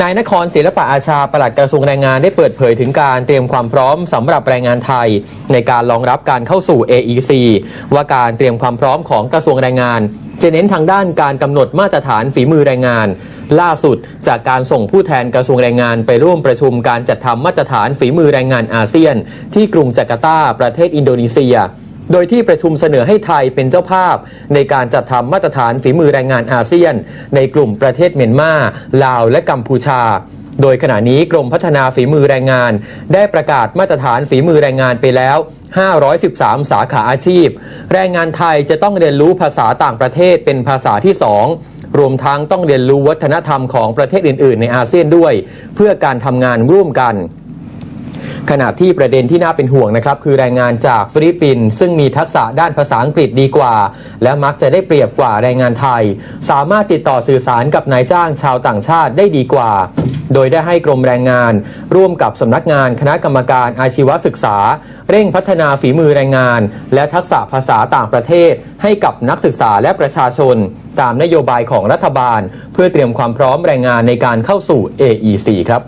นายนครศิลปะอาชาปลัดกระทรวงแรงงานได้เปิดเผยถึงการเตรียมความพร้อมสำหรับแรงงานไทย ในการรองรับการเข้าสู่ AEC ว่าการเตรียมความพร้อมของกระทรวงแรงงาน จะเน้นทางด้านการกำหนดมาตรฐานฝีมือแรงงาน ล่าสุดจากการส่งผู้แทนกระทรวงแรงงานไปร่วมประชุมการจัดทำมาตรฐานฝีมือแรงงานอาเซียน ที่กรุงจาการ์ตาประเทศอินโดนีเซีย โดยที่ประชุมเสนอให้ไทยเป็นเจ้าภาพ ในการจัดทำมาตรฐานฝีมือแรงงานอาเซียน ในกลุ่มประเทศเมียนมา ลาวและกัมพูชา โดยขณะนี้กรมพัฒนาฝีมือแรงงาน ได้ประกาศมาตรฐานฝีมือแรงงานไปแล้ว 513 สาขาอาชีพ แรงงานไทยจะต้องเรียนรู้ภาษาต่างประเทศเป็นภาษาที่สองรวมทั้งต้องเรียนรู้วัฒนธรรมของประเทศอื่น ๆ ในอาเซียนด้วย เพื่อการทำงานร่วมกัน ขณะที่ประเด็นที่น่าเป็นห่วงนะครับคือแรงงานจากฟิลิปปินส์ซึ่งมีทักษะด้านภาษาอังกฤษดีกว่า และมักจะได้เปรียบกว่าแรงงานไทย สามารถติดต่อสื่อสารกับนายจ้างชาวต่างชาติได้ดีกว่า โดยได้ให้กรมแรงงาน ร่วมกับสำนักงานคณะกรรมการอาชีวศึกษา เร่งพัฒนาฝีมือแรงงาน และทักษะภาษาต่างประเทศ ให้กับนักศึกษาและประชาชน ตามนโยบายของรัฐบาล เพื่อเตรียมความพร้อมแรงงานในการเข้าสู่ AEC ครับ